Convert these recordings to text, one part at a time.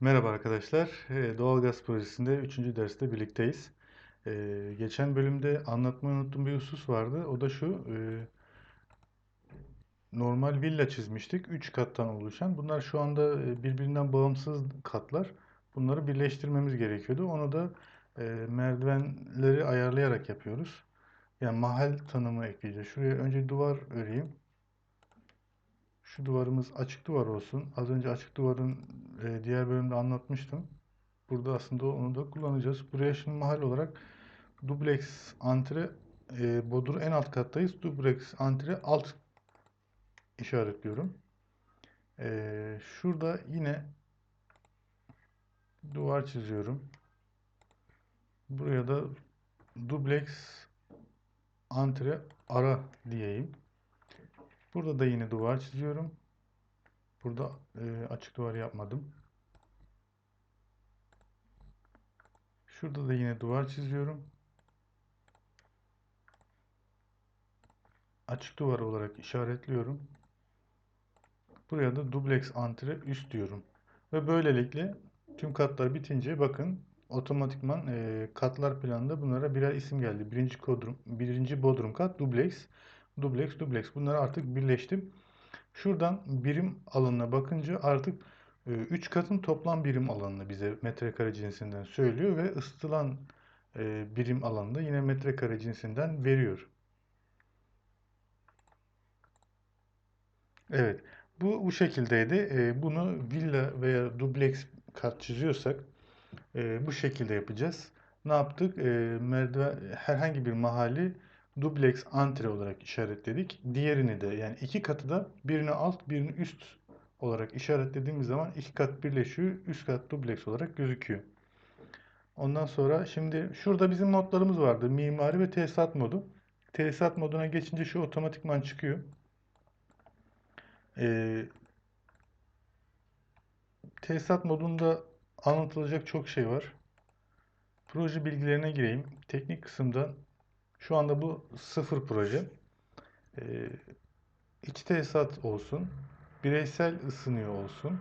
Merhaba arkadaşlar. Eee, Doğalgaz projesinde 3. derste birlikteyiz. Eee, geçen bölümde anlatmayı unuttuğum bir husus vardı. O da şu. eee, normal villa çizmiştik. 3 kattan oluşan. Bunlar şu anda e, birbirinden bağımsız katlar. Bunları birleştirmemiz gerekiyordu. Onu da eee, merdivenleri ayarlayarak yapıyoruz. Yani mahal tanımı ekleyeceğiz. Şuraya önce duvar öreyim. Şu duvarımız açık duvar olsun. Az önce açık duvarın e, diğer bölümde anlatmıştım. Burada aslında onu da kullanacağız. Buraya şimdi mahal olarak dubleks antre e, bodur en alt kattayız. Dubleks antre alt işaretliyorum. E, şurada yine duvar çiziyorum. Buraya da dubleks antre ara diyeyim. Burada da yine duvar çiziyorum. Burada e, açık duvar yapmadım. Şurada da yine duvar çiziyorum. Açık duvar olarak işaretliyorum. Buraya da dubleks antre üst diyorum. Ve böylelikle tüm katlar bitince bakın otomatikman e, katlar planında bunlara birer isim geldi. Birinci kodrum, birinci bodrum kat dubleks, dubleks, dubleks. Bunları artık birleştim. Şuradan birim alanına bakınca artık 3 katın toplam birim alanını bize metrekare cinsinden söylüyor ve ısıtılan e, birim alanında yine metrekare cinsinden veriyor. Evet. Bu bu şekildeydi. E, bunu villa veya dubleks kat çiziyorsak e, bu şekilde yapacağız. Ne yaptık? E, merdiven herhangi bir mahalli dubleks antre olarak işaretledik. Diğerini de yani iki katı da birini alt birini üst olarak işaretlediğimiz zaman iki kat birleşiyor. Üst kat dubleks olarak gözüküyor. Ondan sonra şimdi şurada bizim modlarımız vardı. Mimari ve tesisat modu. Tesisat moduna geçince şu otomatikman çıkıyor. Ee, tesisat modunda anlatılacak çok şey var. Proje bilgilerine gireyim. Teknik kısımda şu anda bu sıfır proje. Ee, iç tesisat olsun. Bireysel ısınıyor olsun.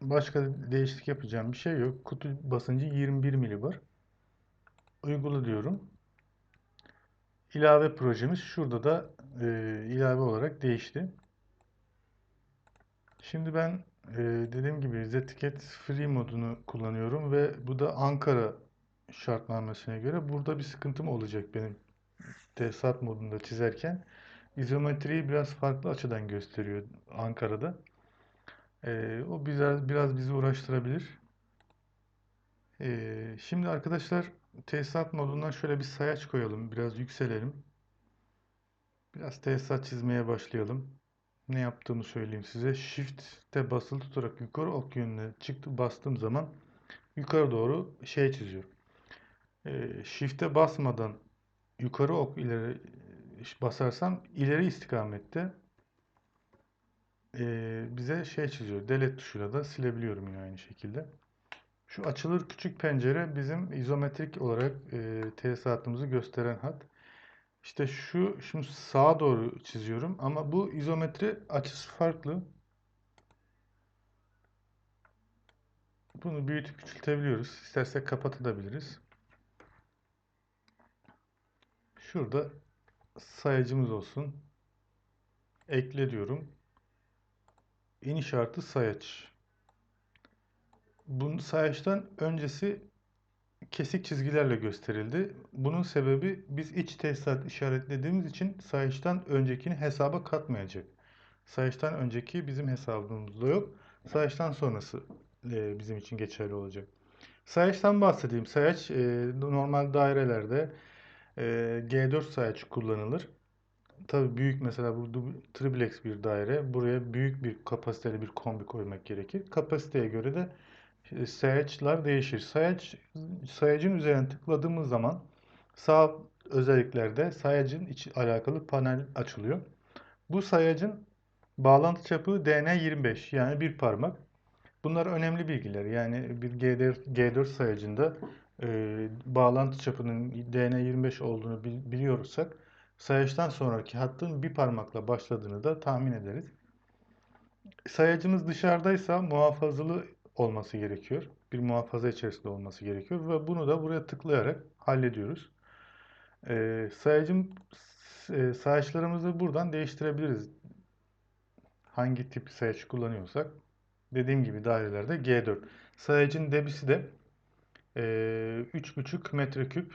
Başka değişiklik yapacağım bir şey yok. Kutu basıncı 21 milibar. Uygula diyorum. İlave projemiz şurada da e, ilave olarak değişti. Şimdi ben e, dediğim gibi Zetiket Free modunu kullanıyorum ve bu da Ankara şartnamesine göre burada bir sıkıntım olacak benim tesisat modunda çizerken. İzometriyi biraz farklı açıdan gösteriyor Ankara'da. E, o biraz, biraz bizi uğraştırabilir. E, şimdi arkadaşlar tesisat modundan şöyle bir sayaç koyalım. Biraz yükselelim. Biraz tesisat çizmeye başlayalım. Ne yaptığımı söyleyeyim size. Shift'te basılı tutarak yukarı ok yönüne çıktı bastığım zaman yukarı doğru şey çiziyor. E, Shift'e basmadan yukarı ok ileri basarsam ileri istikamette e, bize şey çiziyor. Delete tuşuyla da silebiliyorum yine aynı şekilde. Şu açılır küçük pencere bizim izometrik olarak e, tesisatımızı gösteren hat. İşte şu şimdi sağa doğru çiziyorum ama bu izometri açısı farklı. Bunu büyütüp küçültebiliyoruz. İstersek kapatabiliriz. Şurada sayacımız olsun. Ekle diyorum. İniş artı sayaç. Bunun sayaçtan öncesi kesik çizgilerle gösterildi. Bunun sebebi biz iç tesisat işaretlediğimiz için sayaçtan öncekini hesaba katmayacak. Sayaçtan önceki bizim hesabımızda yok. Sayaçtan sonrası e, bizim için geçerli olacak. Sayaçtan bahsedeyim. Sayaç e, normal dairelerde e, G4 sayaç kullanılır. Tabii büyük mesela bu triplex bir daire. Buraya büyük bir kapasiteli bir kombi koymak gerekir. Kapasiteye göre de sayaçlar değişir. Sayaç, sayacın üzerine tıkladığımız zaman sağ özelliklerde sayacın içi alakalı panel açılıyor. Bu sayacın bağlantı çapı DN25 yani bir parmak. Bunlar önemli bilgiler. Yani bir G4, G4 sayacında e, bağlantı çapının DN25 olduğunu biliyorsak sayaçtan sonraki hattın bir parmakla başladığını da tahmin ederiz. Sayacımız dışarıdaysa muhafazalı olması gerekiyor. Bir muhafaza içerisinde olması gerekiyor ve bunu da buraya tıklayarak hallediyoruz. Ee, sayacım e, sayaçlarımızı buradan değiştirebiliriz. Hangi tip sayaç kullanıyorsak. Dediğim gibi dairelerde G4. Sayacın debisi de e, 3,5 metreküp.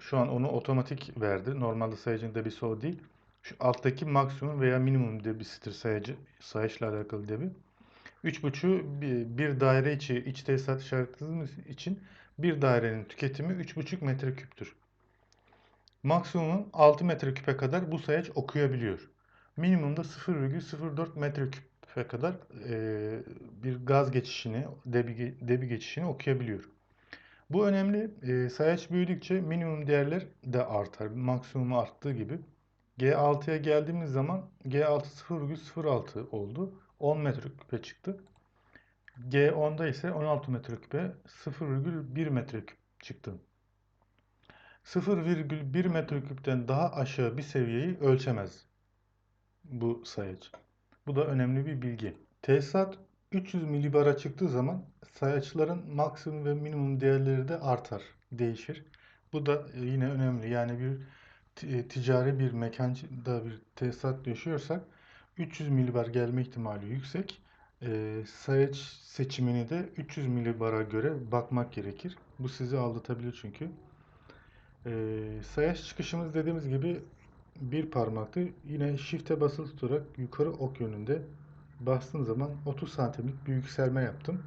Şu an onu otomatik verdi. Normalde sayacın debisi o değil. Şu alttaki maksimum veya minimum debisidir sayacı, sayaçla alakalı debi. 3.5'u bir, daire içi iç tesisat işaretlediğimiz için bir dairenin tüketimi 3.5 metreküptür. Maksimum 6 metreküpe kadar bu sayaç okuyabiliyor. Minimumda 0,04 metreküpe kadar e, bir gaz geçişini, debi, debi geçişini okuyabiliyor. Bu önemli. E, sayaç büyüdükçe minimum değerler de artar. Maksimumu arttığı gibi. G6'ya geldiğimiz zaman G6 0,06 oldu. 10 metreküpe çıktı. G10'da ise 16 metreküpe 0,1 metreküp çıktı. 0,1 metreküpten daha aşağı bir seviyeyi ölçemez bu sayaç. Bu da önemli bir bilgi. Tesisat 300 milibara çıktığı zaman sayaçların maksimum ve minimum değerleri de artar, değişir. Bu da yine önemli. Yani bir e, ticari bir mekanda bir tesisat yaşıyorsak 300 milibar gelme ihtimali yüksek. E, sayaç seçimini de 300 milibara göre bakmak gerekir. Bu sizi aldatabilir çünkü. E, sayaç çıkışımız dediğimiz gibi bir parmaktı. Yine shift'e basılı tutarak yukarı ok yönünde bastığım zaman 30 santimlik bir yükselme yaptım.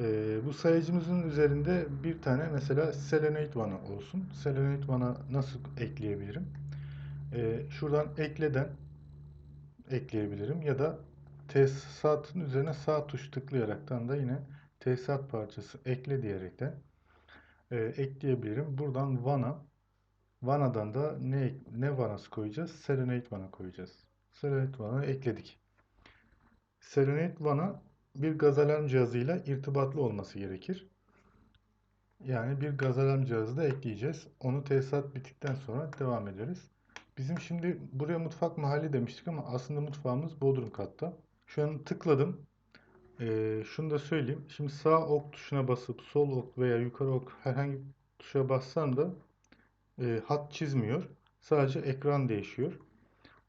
Ee, bu sayacımızın üzerinde bir tane mesela selenite vana olsun. Selenite vana nasıl ekleyebilirim? Ee, şuradan ekleden ekleyebilirim ya da tesisatın üzerine sağ tuş tıklayaraktan da yine tesisat parçası ekle diyerekten e, ekleyebilirim. Buradan vana Vana'dan da ne ne vanası koyacağız? Selenite vana koyacağız. Selenite vana ekledik. Selenite vana bir gaz alarm cihazıyla irtibatlı olması gerekir. Yani bir gaz alarm cihazı da ekleyeceğiz. Onu tesisat bittikten sonra devam ederiz. Bizim şimdi buraya mutfak mahalli demiştik ama aslında mutfağımız bodrum katta. Şu an tıkladım. Ee, şunu da söyleyeyim. Şimdi sağ ok tuşuna basıp sol ok veya yukarı ok herhangi tuşa bassam da e, hat çizmiyor. Sadece ekran değişiyor.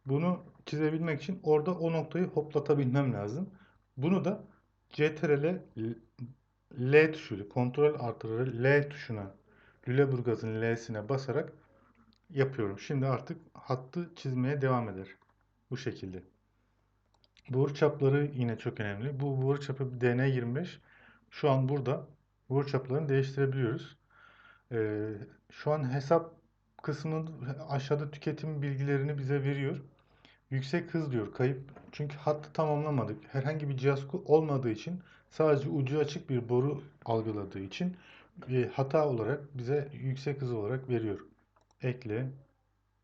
Bunu çizebilmek için orada o noktayı hoplatabilmem lazım. Bunu da CTRL L tuşu, kontrol artırı L tuşuna, Lüleburgaz'ın L'sine basarak yapıyorum. Şimdi artık hattı çizmeye devam eder. Bu şekilde. Boru çapları yine çok önemli. Bu boru çapı DN25. Şu an burada boru çaplarını değiştirebiliyoruz. Ee, şu an hesap kısmı aşağıda tüketim bilgilerini bize veriyor. Yüksek hız diyor kayıp. Çünkü hattı tamamlamadık. Herhangi bir cihaz olmadığı için sadece ucu açık bir boru algıladığı için e, hata olarak bize yüksek hız olarak veriyor. Ekle.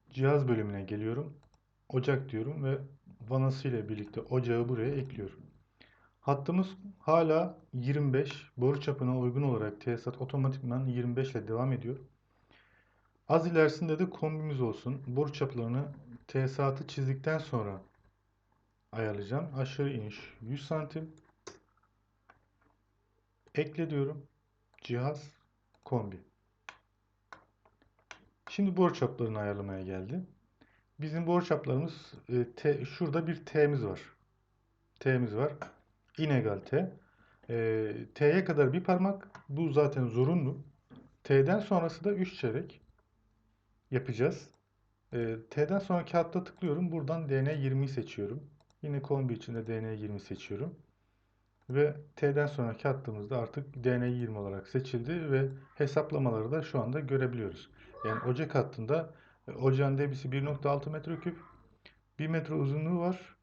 Cihaz bölümüne geliyorum. Ocak diyorum ve vanası ile birlikte ocağı buraya ekliyorum. Hattımız hala 25 boru çapına uygun olarak tesisat otomatikman 25 ile devam ediyor. Az ilerisinde de kombimiz olsun. Boru çaplarını tesisatı çizdikten sonra ayarlayacağım. Aşağı iniş 100 santim. Ekle diyorum. Cihaz kombi. Şimdi boru çaplarını ayarlamaya geldi. Bizim boru çaplarımız e, T, şurada bir T'miz var. T'miz var. Inegal T. E, T'ye kadar bir parmak. Bu zaten zorunlu. T'den sonrası da 3 çeyrek yapacağız. E, T'den sonraki hatta tıklıyorum. Buradan DN20'yi seçiyorum. Yine kombi içinde DN20 seçiyorum. Ve T'den sonraki hattımızda artık DN20 olarak seçildi ve hesaplamaları da şu anda görebiliyoruz. Yani ocak hattında e, ocağın debisi 1.6 metreküp, 1 metre uzunluğu var.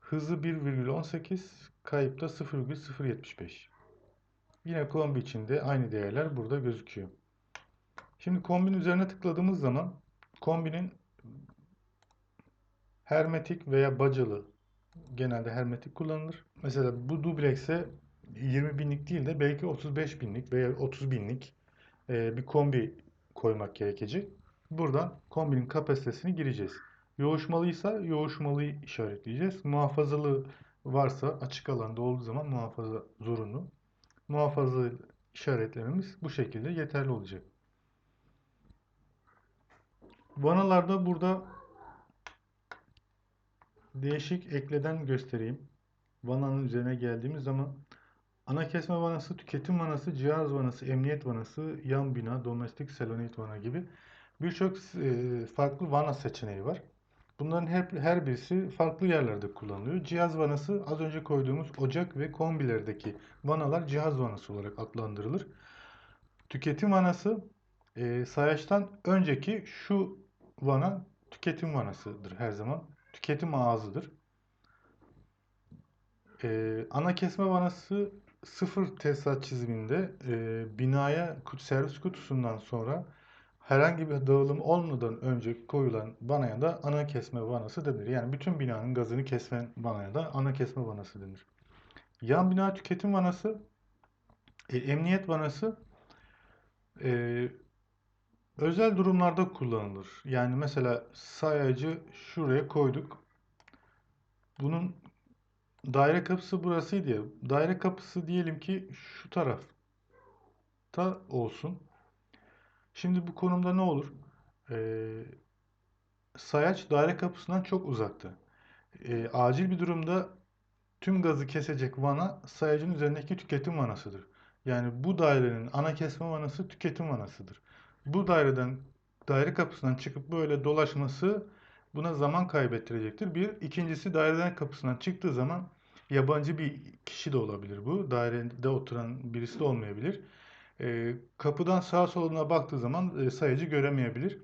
Hızı 1,18, kayıp da 0,075. Yine kombi içinde aynı değerler burada gözüküyor. Şimdi kombinin üzerine tıkladığımız zaman kombinin hermetik veya bacalı genelde hermetik kullanılır. Mesela bu dublekse 20 binlik değil de belki 35 binlik veya 30 binlik e, bir kombi koymak gerekecek. Buradan kombinin kapasitesini gireceğiz. Yoğuşmalıysa yoğuşmalıyı işaretleyeceğiz. Muhafazalı varsa açık alanda olduğu zaman muhafaza zorunlu. Muhafaza işaretlememiz bu şekilde yeterli olacak. Vanalarda burada değişik ekleden göstereyim. Vananın üzerine geldiğimiz zaman ana kesme vanası, tüketim vanası, cihaz vanası, emniyet vanası, yan bina, domestik selonit vana gibi birçok e, farklı vana seçeneği var. Bunların hep her birisi farklı yerlerde kullanılıyor. Cihaz vanası az önce koyduğumuz ocak ve kombilerdeki vanalar cihaz vanası olarak adlandırılır. Tüketim vanası e, sayaçtan önceki şu vana tüketim vanasıdır her zaman. Tüketim ağzıdır. E, ana kesme vanası sıfır tesisat çiziminde e, binaya servis kutusundan sonra herhangi bir dağılım olmadan önce koyulan vanaya da ana kesme vanası denir. Yani bütün binanın gazını kesmen vanaya da ana kesme vanası denir. Yan bina tüketim vanası, e, emniyet vanası e, özel durumlarda kullanılır. Yani mesela sayacı şuraya koyduk. Bunun daire kapısı burasıydı ya. Daire kapısı diyelim ki şu tarafta olsun. Şimdi bu konumda ne olur? Ee, sayaç daire kapısından çok uzakta. Ee, acil bir durumda tüm gazı kesecek vana sayacın üzerindeki tüketim vanasıdır. Yani bu dairenin ana kesme vanası tüketim vanasıdır. Bu daireden daire kapısından çıkıp böyle dolaşması buna zaman kaybettirecektir. Bir. ikincisi daireden kapısından çıktığı zaman yabancı bir kişi de olabilir bu. Dairede oturan birisi de olmayabilir. E, kapıdan sağa soluna baktığı zaman e, sayacı göremeyebilir.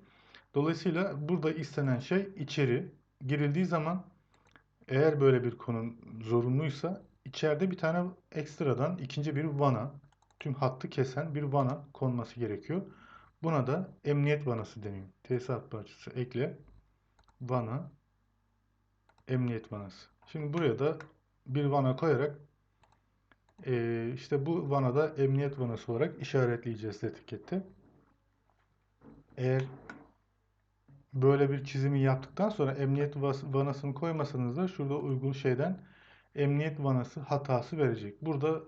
Dolayısıyla burada istenen şey içeri girildiği zaman eğer böyle bir konum zorunluysa içeride bir tane ekstradan ikinci bir vana tüm hattı kesen bir vana konması gerekiyor. Buna da emniyet vanası deniyor. Tesisat parçası ekle vana emniyet vanası. Şimdi buraya da bir vana koyarak e, işte bu vanada emniyet vanası olarak işaretleyeceğiz etikette. Eğer böyle bir çizimi yaptıktan sonra emniyet vanasını koymasanız da şurada uygun şeyden emniyet vanası hatası verecek. Burada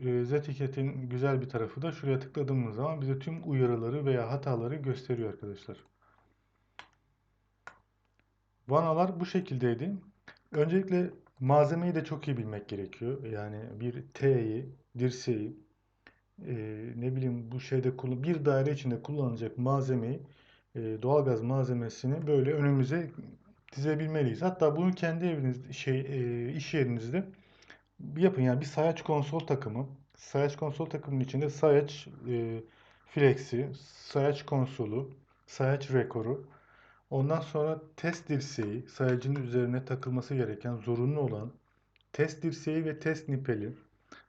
Z etiketin güzel bir tarafı da şuraya tıkladığımız zaman bize tüm uyarıları veya hataları gösteriyor arkadaşlar. Vanalar bu şekildeydi. Öncelikle Malzemeyi de çok iyi bilmek gerekiyor. Yani bir T'yi, dirseği, e, ne bileyim bu şeyde bir daire içinde kullanılacak malzemeyi, e, doğalgaz malzemesini böyle önümüze dizebilmeliyiz. Hatta bunu kendi eviniz şey e, iş yerinizde yapın. Yani bir sayaç konsol takımı, sayaç konsol takımının içinde sayaç e, flexi, sayaç konsolu, sayaç rekoru, Ondan sonra test dirseği, sayacının üzerine takılması gereken zorunlu olan test dirseği ve test nipeli.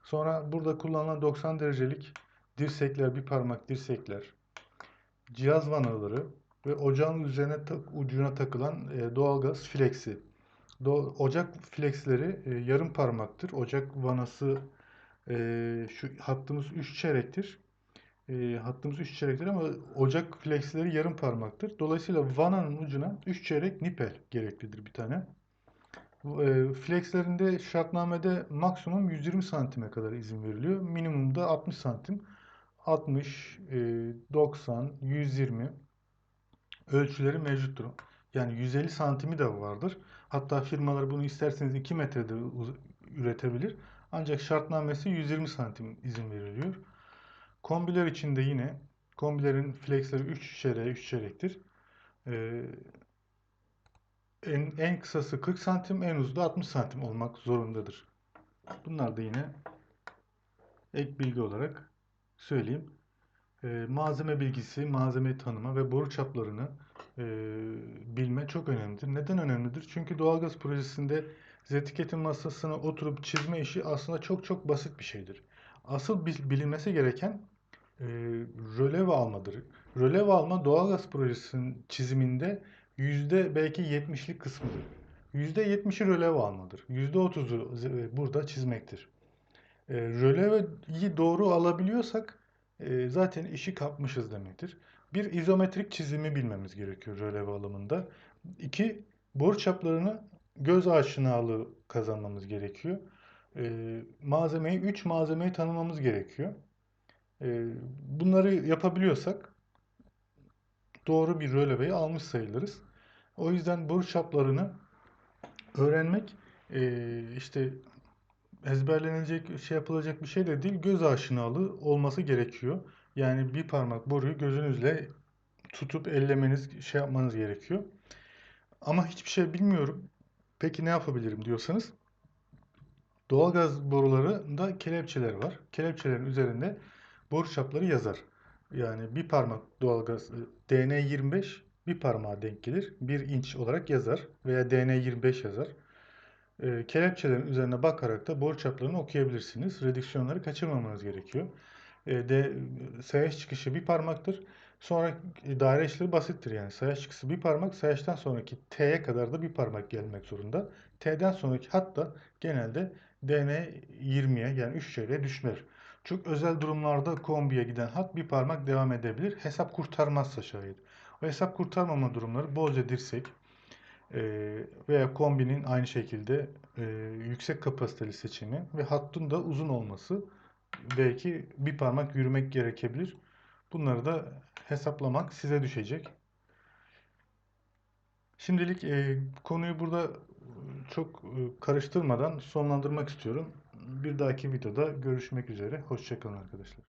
Sonra burada kullanılan 90 derecelik dirsekler, bir parmak dirsekler, cihaz vanaları ve ocağın üzerine tak, ucuna takılan e, doğalgaz flexi. Do, ocak flexleri e, yarım parmaktır. Ocak vanası e, şu hattımız 3 çeyrektir e, hattımız 3 çeyrektir ama ocak flexleri yarım parmaktır. Dolayısıyla vananın ucuna 3 çeyrek nipel gereklidir bir tane. E, flexlerinde şartnamede maksimum 120 santime kadar izin veriliyor. Minimumda 60 santim. 60, e, 90, 120 ölçüleri mevcuttur. Yani 150 santimi de vardır. Hatta firmalar bunu isterseniz 2 metrede üretebilir. Ancak şartnamesi 120 santim izin veriliyor. Kombiler için de yine kombilerin flexleri 3 çeyreğe 3 çeyrektir. Ee, en, en kısası 40 santim, en uzun da 60 santim olmak zorundadır. Bunlar da yine ek bilgi olarak söyleyeyim. Ee, malzeme bilgisi, malzeme tanıma ve boru çaplarını e, bilme çok önemlidir. Neden önemlidir? Çünkü doğalgaz projesinde etiketin masasına oturup çizme işi aslında çok çok basit bir şeydir. Asıl bilinmesi gereken e, rölev almadır. Rölev alma doğalgaz projesinin çiziminde yüzde belki 70'lik kısmıdır. Yüzde 70'i rölev almadır. Yüzde 30'u burada çizmektir. E, rölevi doğru alabiliyorsak e, zaten işi kapmışız demektir. Bir izometrik çizimi bilmemiz gerekiyor rölev alımında. İki, boru çaplarını göz aşinalığı kazanmamız gerekiyor. Ee, malzemeyi, üç malzemeyi tanımamız gerekiyor. Ee, bunları yapabiliyorsak doğru bir röleveyi almış sayılırız. O yüzden boru çaplarını öğrenmek e, işte ezberlenecek, şey yapılacak bir şey de değil, göz aşinalığı olması gerekiyor. Yani bir parmak boruyu gözünüzle tutup ellemeniz, şey yapmanız gerekiyor. Ama hiçbir şey bilmiyorum. Peki ne yapabilirim diyorsanız doğalgaz borularında kelepçeler var. Kelepçelerin üzerinde boru çapları yazar. Yani bir parmak doğalgaz DN25 bir parmağa denk gelir. 1 inç olarak yazar veya DN25 yazar. E, kelepçelerin üzerine bakarak da boru çaplarını okuyabilirsiniz. Redüksiyonları kaçırmamanız gerekiyor. E, de, sayaç çıkışı bir parmaktır. Sonra e, daire işleri basittir yani. Sayaç çıkısı bir parmak, sayaçtan sonraki T'ye kadar da bir parmak gelmek zorunda. T'den sonraki hat da genelde DN 20'ye yani 3 çeyreğe düşmer. Çok özel durumlarda kombiye giden hat bir parmak devam edebilir. Hesap kurtarmazsa şayet. O hesap kurtarmama durumları bolca dirsek e, veya kombinin aynı şekilde e, yüksek kapasiteli seçimi ve hattın da uzun olması belki bir parmak yürümek gerekebilir. Bunları da hesaplamak size düşecek. Şimdilik e, konuyu burada çok e, karıştırmadan sonlandırmak istiyorum. Bir dahaki videoda görüşmek üzere. Hoşçakalın arkadaşlar.